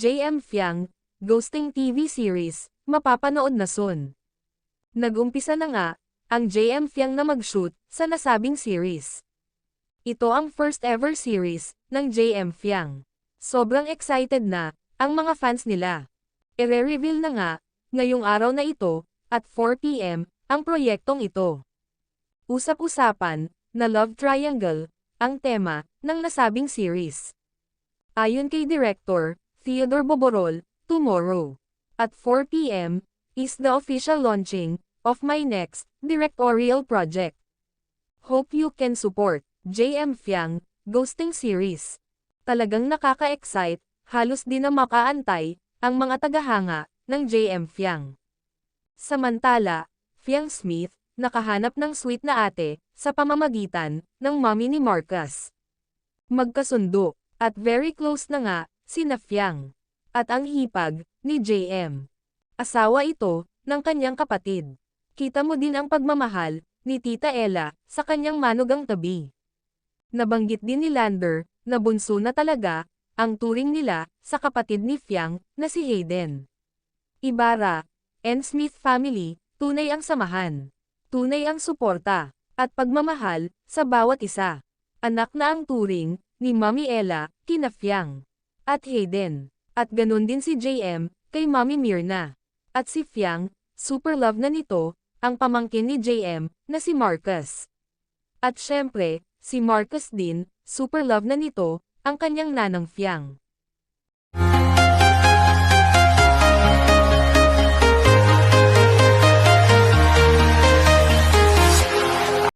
JM Fiang, Ghosting TV series, mapapanood na soon. Nagumpisa na nga, ang JM Fiang na mag-shoot sa nasabing series. Ito ang first ever series ng JM Fiang. Sobrang excited na ang mga fans nila. Ire-reveal na nga, ngayong araw na ito, at 4pm, ang proyektong ito. Usap-usapan, na love triangle, ang tema ng nasabing series. Ayon kay Director, Theodore Boborol, tomorrow, at 4pm, is the official launching of my next directorial project. Hope you can support JM Fiang Ghosting Series. Talagang nakaka-excite, halos di na makaantay ang mga tagahanga ng JM Fiang. Samantala, Fiang Smith, nakahanap ng sweet na ate sa pamamagitan ng mommy ni Marcus. Magkasundo, at very close na nga, sina Fiang. At ang hipag, ni JM. Asawa ito, ng kanyang kapatid. Kita mo din ang pagmamahal, ni Tita Ella, sa kanyang manugang tabi. Nabanggit din ni Lander, na bunso na talaga, ang turing nila, sa kapatid ni Fiang, na si Hayden. Ibarra, and Smith family, tunay ang samahan. Tunay ang suporta, at pagmamahal, sa bawat isa. Anak na ang turing, ni Mami Ella, kina Fiang. At Hayden. At ganun din si JM, kay Mami Mirna. At si Fiang, super love na nito, ang pamangkin ni JM, na si Marcus. At syempre, si Marcus din, super love na nito, ang kanyang nanang Fiang.